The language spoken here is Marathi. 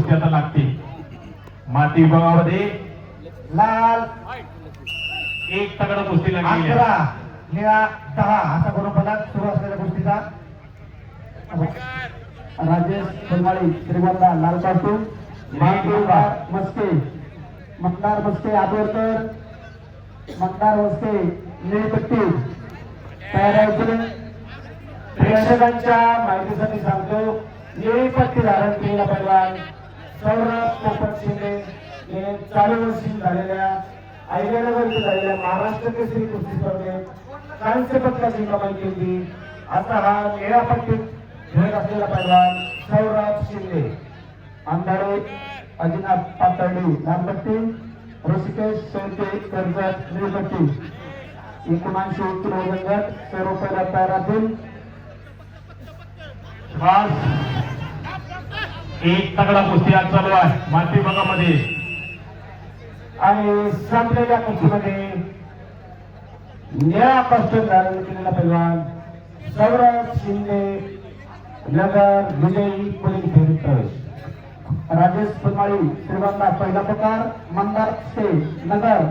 कुस्ती आता लागते. माती विभागामध्ये लाल एक तगडा कुस्ती लागलेली आहे. अकरा निळा दहा असा करून सुरू असलेल्या गोष्टीचा राजेश सोनवाडी श्रीगोंदा लाल मतदार मस्के मतदार मस्के आदवरकर मतदार मस्के निळपट्टी तयार आहे प्रेक्षकांच्या माहितीसाठी सांगतो निळी पट्टी धारण केलेला पैलवान सौराज पोपट शिंदे हे चालू वर्षी झालेल्या अहिल्यानगर झालेल्या महाराष्ट्र केसरी कुस्ती स्पर्धेत कांस्य पदकाची कमाई केली. आता हा निळ्या खेळत असलेला पैलवान सौराज शिंदे. अंधारे अजिनाथ पातळी लालपट्टी ऋषिकेश शेळके कर्जत निळपट्टी. एकोणऐंशी गट सर्व पहिल्या पैरातील खास एक तगडा कुस्ती आज चालू आहे माती भागामध्ये आणि संपलेल्या कुस्तीमध्ये निळा कॉस्ट्युम धारण केलेला पैलवान सौरभ शिंदे नगर विजयी पोलीस फेरीत प्रवेश राजेश पुनमाळी श्रीगोंदा पहिला प्रकार मंदार स्टे नगर